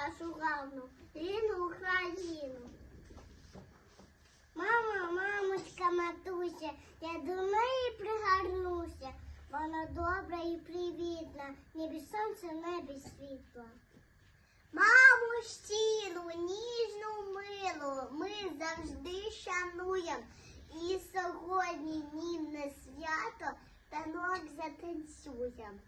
нашу гарну рідну Україну. Мама, мамочка, матуся, я до неї пригорнуся. Вона добра і привітна, ніби сонце, небі світла. Маму щиру, ніжну милу ми завжди шануємо. І сьогодні німне свято танок затанцюємо.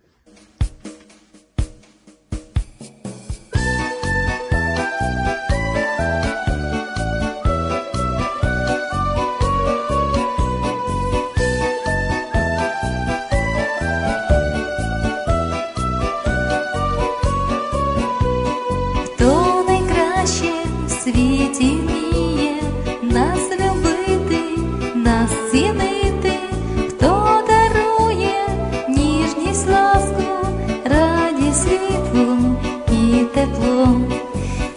теплом і теплом,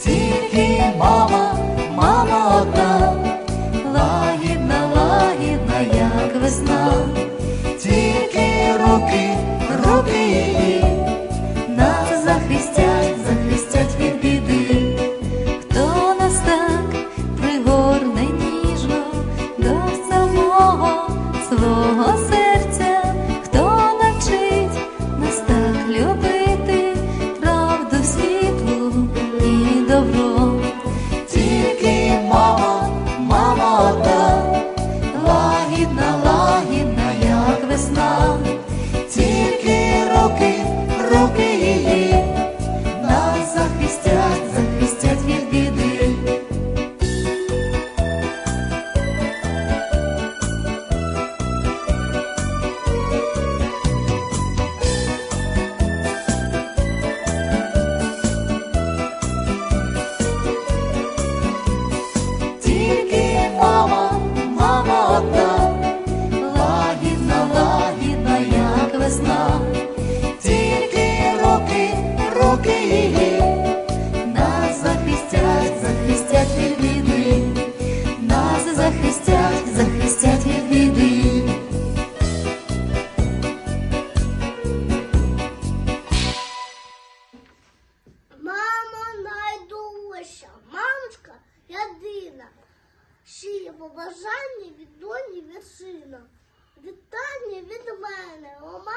тільки мама, мама одна, лагідна, лагідна, як весна.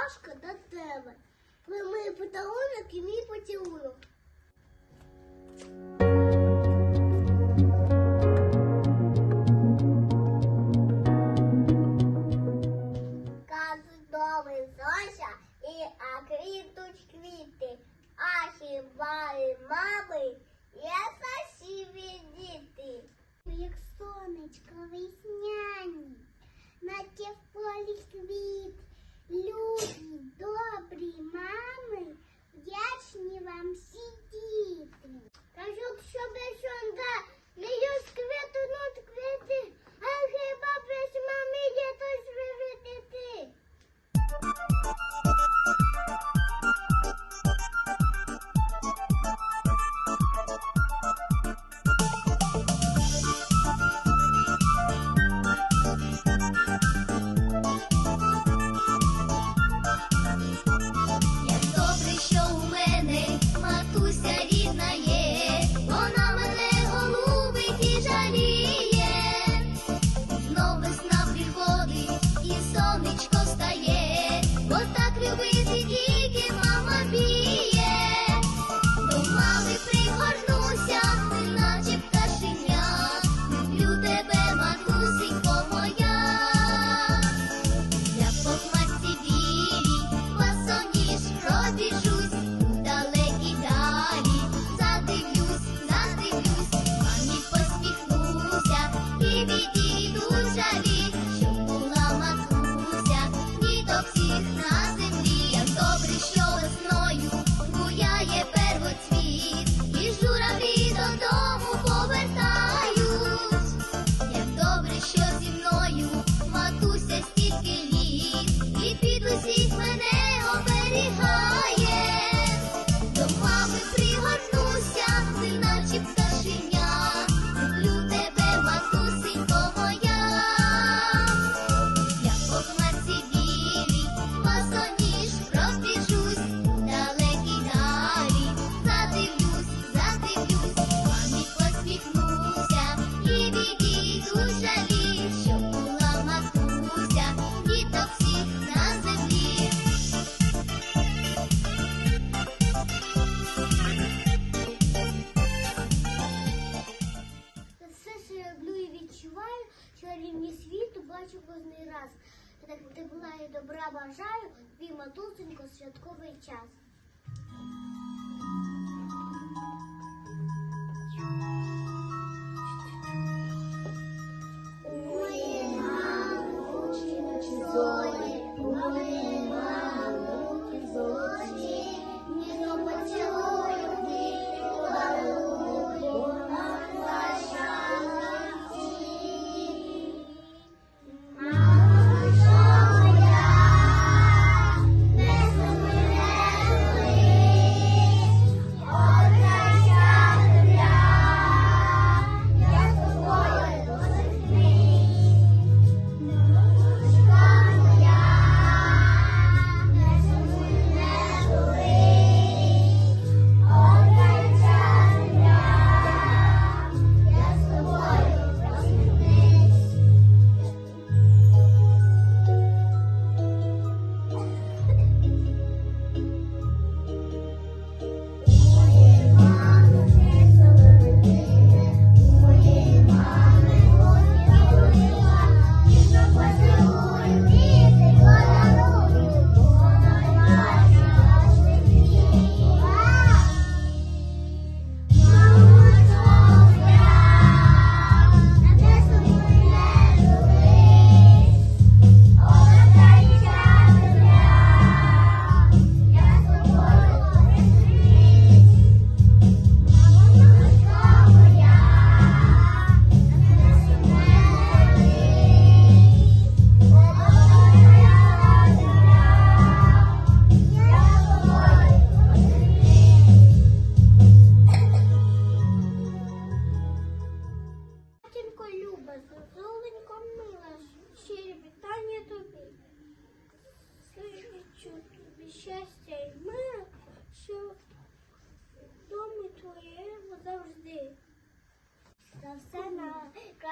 пташка до тебе. Ви мій подарунок і мій поцілунок. Кажуть добрий і а. А хіба і мами є сасіві. Як сонечко весняні, наче в полі світ. Любі, добрі мами, вдячні вам всі діти. Кажу, щоб що хочу кожний раз. Так ти була і добра бажаю, твій матусенько святковий час. Thank you.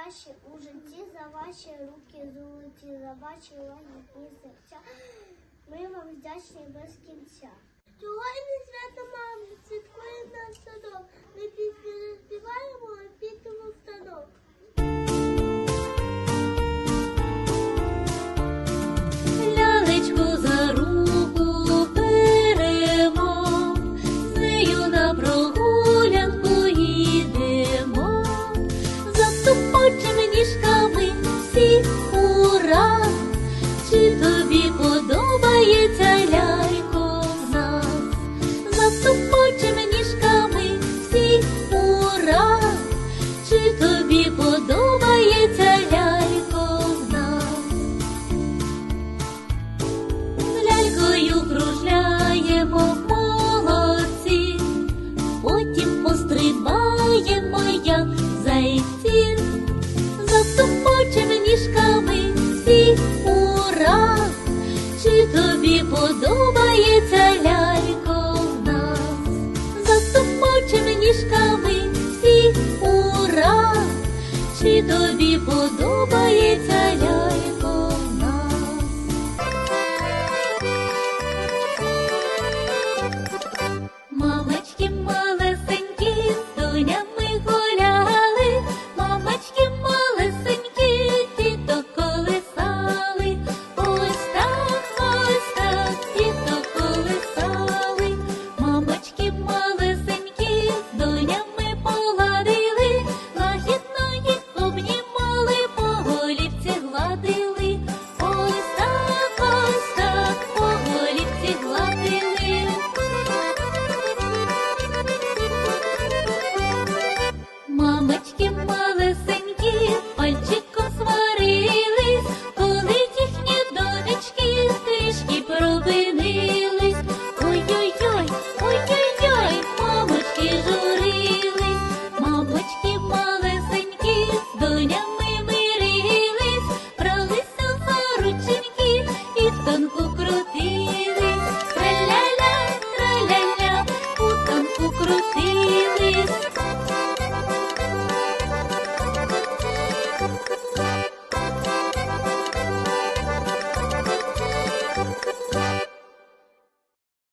наші у житті, за ваші руки золоті, за ваші лагідні серця. Ми вам вдячні без кінця. Сьогодні свято мами, святкує наш садок. Ми пісні розпіваємо, а пітимо в станок. тупочими ніжками всі. Ура, чи тобі подобається ляльковна? Лялькою кружляємо молодці, потім пострибаємо, як зайці, за тупочими ніжками всі. Ура, чи тобі подобається лялька? Палички малесенькі.